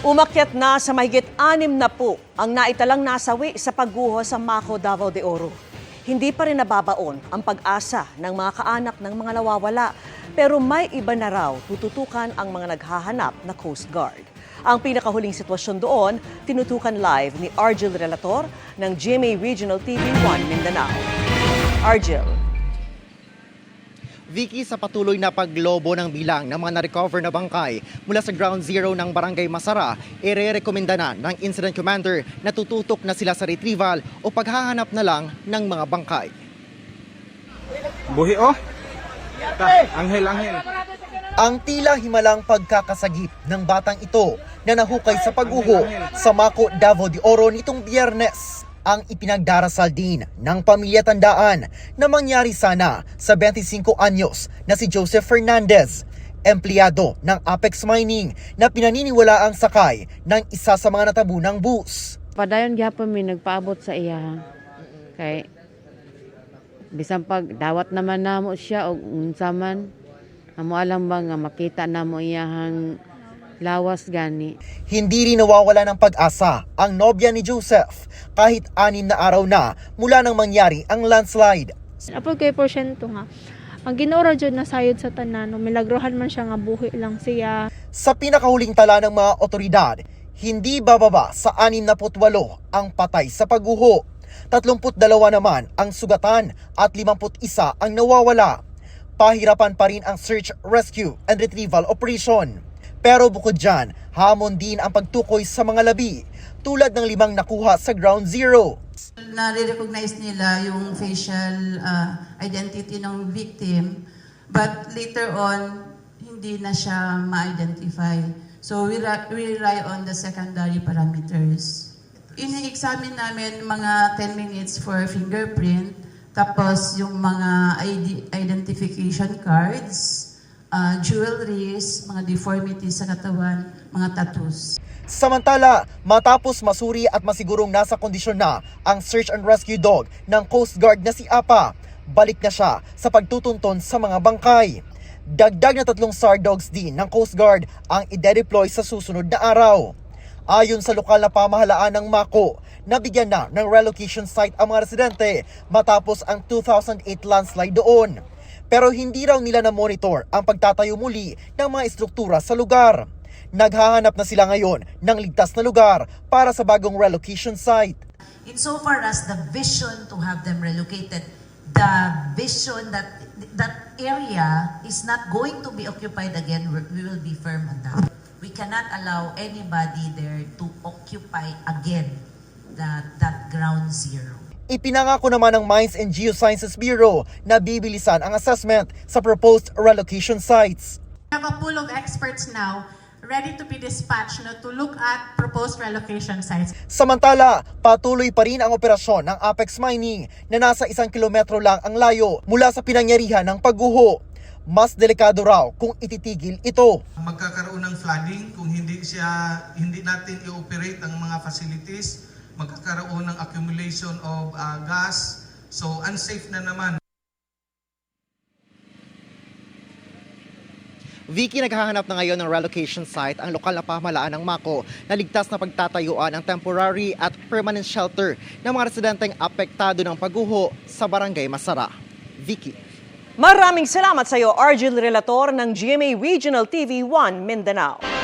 Umakyat na sa mahigit anim na po ang naitalang nasawi sa pagguho sa Mako, Davao de Oro. Hindi pa rin nababaon ang pag-asa ng mga kaanak ng mga nawawala pero may iba na raw tututukan ang mga naghahanap na Coast Guard. Ang pinakahuling sitwasyon doon, tinutukan live ni Argel Relator ng GMA Regional TV 1 Mindanao. Argel. Vicky, sa patuloy na paglobo ng bilang ng mga na-recover na bangkay mula sa ground zero ng Barangay Masara, ire-rekomenda na ng incident commander na tututok na sila sa retrieval o paghahanap na lang ng mga bangkay. Buhi oh. Ta, anghel, anghel. Ang tila himalang pagkakasagip ng batang ito na nahukay sa pag-uho sa Mako, Davao de Oro nitong biyernes ang ipinagdarasal din ng pamilya tandaan na mangyari sana sa 25 anyos na si Joseph Fernandez, empleyado ng Apex Mining na pinaniniwala ang sakay ng isa sa mga natabunang bus. Padayon gyapon mi nagpaabot sa iya. Kay bisan pag dawat naman namo siya og unsa man amo alam ba nga makita namo iyahang lawas gani. Hindi rin nawawala ng pag-asa ang nobya ni Joseph kahit anim na araw na mula nang mangyari ang landslide. Apod kay porsyento nga. Ang ginora jud na sayod sa tanan, milagrohan man siya nga buhi lang siya. Sa pinakahuling tala ng mga otoridad, hindi bababa sa 68 ang patay sa pagguho. 32 naman ang sugatan at 51 ang nawawala. Pahirapan pa rin ang search, rescue and retrieval operation. Pero bukod dyan, hamon din ang pagtukoy sa mga labi tulad ng limang nakuha sa ground zero. nare-recognize nila yung facial uh, identity ng victim, but later on, hindi na siya ma-identify. So we, we rely on the secondary parameters. Ini-examine namin mga 10 minutes for fingerprint, tapos yung mga ID- identification cards, uh, jewelries, mga deformities sa katawan, mga tattoos. Samantala, matapos masuri at masigurong nasa kondisyon na ang search and rescue dog ng Coast Guard na si Apa, balik na siya sa pagtutunton sa mga bangkay. Dagdag na tatlong SAR dogs din ng Coast Guard ang ide-deploy sa susunod na araw. Ayon sa lokal na pamahalaan ng Mako, nabigyan na ng relocation site ang mga residente matapos ang 2008 landslide doon. Pero hindi raw nila na-monitor ang pagtatayo muli ng mga estruktura sa lugar. Naghahanap na sila ngayon ng ligtas na lugar para sa bagong relocation site. insofar as the vision to have them relocated, the vision that that area is not going to be occupied again, we we will be firm on that. We cannot allow anybody there to occupy again that that ground zero. Ipinangako naman ng Mines and Geosciences Bureau na bibilisan ang assessment sa proposed relocation sites. We have a pool of experts now ready to be dispatched no, to look at proposed relocation sites. Samantala, patuloy pa rin ang operasyon ng Apex Mining na nasa isang kilometro lang ang layo mula sa pinangyarihan ng pagguho. Mas delikado raw kung ititigil ito. magkakaroon ng flooding kung hindi siya hindi natin i-operate ang mga facilities magkakaroon ng accumulation of uh, gas so unsafe na naman Vicky, naghahanap na ngayon ng relocation site ang lokal na pamahalaan ng Mako na ligtas na pagtatayuan ng temporary at permanent shelter ng mga residenteng apektado ng pagguho sa Barangay Masara. Vicky. Maraming salamat sa iyo, Argel Relator ng GMA Regional TV 1 Mindanao.